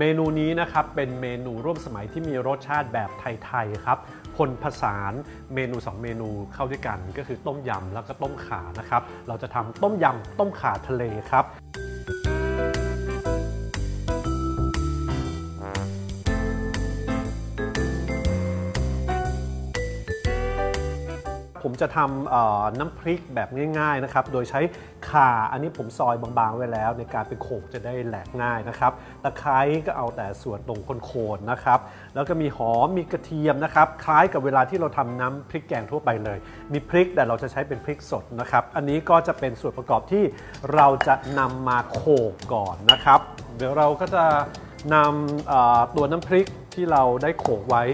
เมนูนี้นะครับเป็นเมนูร่วมสมัยที่มีรสชาติแบบไทยๆครับคนผสานเมนู 2 เมนูเข้าด้วยกัน ก็คือต้มยำแล้วก็ต้มข่านะครับ เราจะทำต้มยำต้มข่าทะเลครับผมจะทำน้ำพริกแบบง่ายๆนะครับ โดยใช้ ข่าอันนี้ผมซอยบางๆไว้แล้ว ในการไปโขกจะได้แหลกง่ายนะครับตะไคร้ก็เอาแต่ส่วนตรงโคนๆนะครับ แล้วก็มีหอมมีกระเทียมนะครับ คล้ายกับเวลาที่เราทำน้ำพริกแกงทั่วไปเลย มีพริกแต่เราจะใช้เป็นพริกสดนะครับ อันนี้ก็จะเป็นส่วนประกอบที่เราจะนำมาโขกก่อนนะครับ เดี๋ยวเราก็จะนำตัวน้ำพริกที่เราได้โขกไว้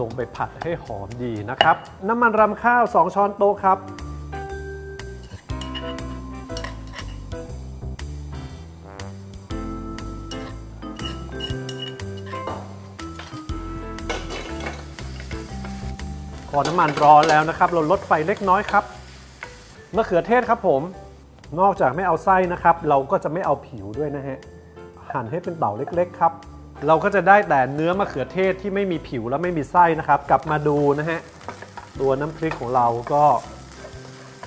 ลงไปผัดให้หอมดีนะครับ น้ำมันรำข้าว 2 ช้อนโต๊ะครับ อน้ำมันร้อนแล้วนะครับ เราลดไฟเล็กน้อยครับมะเขือเทศครับผม นอกจากไม่เอาไส้นะครับ เราก็จะไม่เอาผิวด้วยนะฮะ หั่นให้เป็นเต่าเล็กๆครับ เราก็จะได้แต่เนื้อมะเขือเทศที่ไม่มีผิวและไม่มีไส้นะครับ กลับมาดูนะฮะ ตัวน้ำพริกของเราก็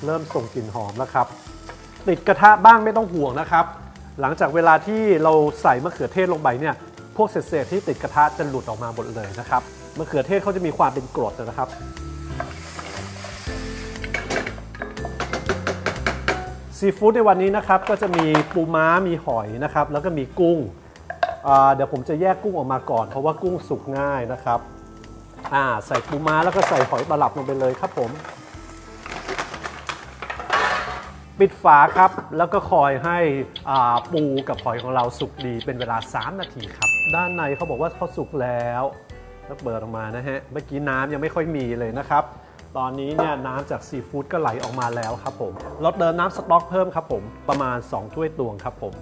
เริ่มส่งกลิ่นหอมแล้วครับ ติดกระทะบ้างไม่ต้องห่วงนะครับ หลังจากเวลาที่เราใส่มะเขือเทศลงไปเนี่ย พวกเศษๆที่ติดกระทะจะหลุดออกมาหมดเลยนะครับ มะเขือเทศเขาจะมีความเป็นกรดนะครับ ซีฟู้ดในวันนี้นะครับก็จะมีปูม้ามีหอยนะครับ แล้วก็มีกุ้ง เดี๋ยวผมจะแยกกุ้งออกมาก่อน เพราะว่ากุ้งสุกง่ายนะครับใส่ปูม้าแล้วก็ใส่หอยตลับลงไปเลยครับผม ปิดฝาครับแล้วก็คอยให้ปูกับหอยของเราสุกดีเป็นเวลา 3 นาทีครับ ด้านในเขาบอกว่าเขาสุกแล้ว แล้วเปิดออกมานะฮะ เมื่อกี้น้ำยังไม่ค่อยมีเลยนะครับ ตอนนี้เนี่ยน้ำจากซีฟู้ดก็ไหลออกมาแล้วครับผมเราเติมน้ำสต๊อกเพิ่มครับผมประมาณ 2 ถ้วยตวงครับผม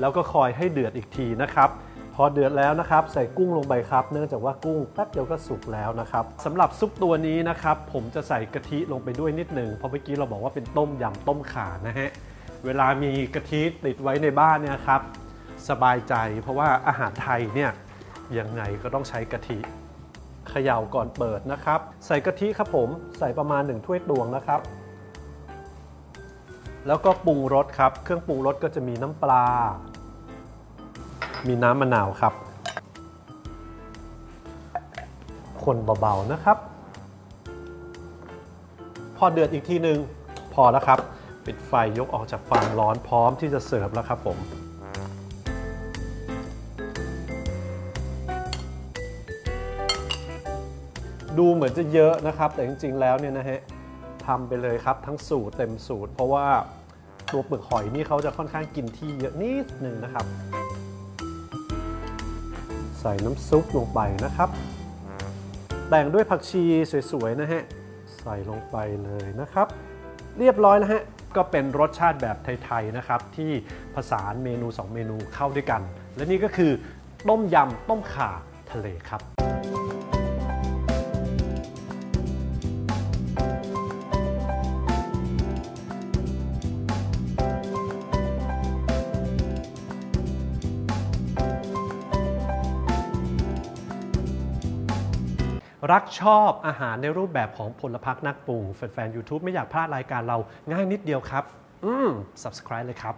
แล้วก็คอยให้เดือดอีกทีนะครับ พอเดือดแล้วนะครับ ใส่กุ้งลงไปครับ เนื่องจากว่ากุ้งแป๊บเดียวก็สุกแล้วนะครับสำหรับซุปตัวนี้นะครับ ผมจะใส่กะทิลงไปด้วยนิดหนึ่งเพราะเมื่อกี้เราบอกว่าเป็นต้มยำต้มข่านะฮะเวลามีกะทิติดไว้ในบ้านเนี่ยครับสบายใจเพราะว่าอาหารไทยเนี่ย ยังไงก็ต้องใช้กะทิเขย่าก่อนเปิดนะครับ ใส่กะทิครับผมใส่ประมาณ1ถ้วยตวงนะครับ แล้วก็ปรุงรสครับ เครื่องปรุงรสก็จะมีน้ำปลา มีน้ำมะนาวครับ คนเบาๆนะครับ พอเดือดอีกทีหนึ่งพอแล้วครับ ปิดไฟยกออกจากความร้อนพร้อมที่จะเสิร์ฟแล้วครับผม ดูเหมือนจะเยอะนะครับ แต่จริง ๆ แล้วเนี่ยนะฮะทำไปเลยครับทั้งสูตรเต็มสูตร เพราะว่าตัวเปลือกหอยนี่เขาจะค่อนข้างกินที่เยอะนิดหนึ่งนะครับ ใส่น้ำซุปลงไปนะครับ แต่งด้วยผักชีสวยๆนะฮะใส่ลงไปเลยนะครับ เรียบร้อยแล้วฮะก็เป็นรสชาติแบบไทยๆนะครับ ที่ผสานเมนู 2 เมนูเข้าด้วยกัน และนี่ก็คือต้มยำต้มข่าทะเลครับ รักชอบอาหารในรูปแบบของพลพักนักปรุงแฟนๆ YouTube ไม่อยากพลาดรายการเราง่ายนิดเดียวครับ อืม subscribe เลยครับ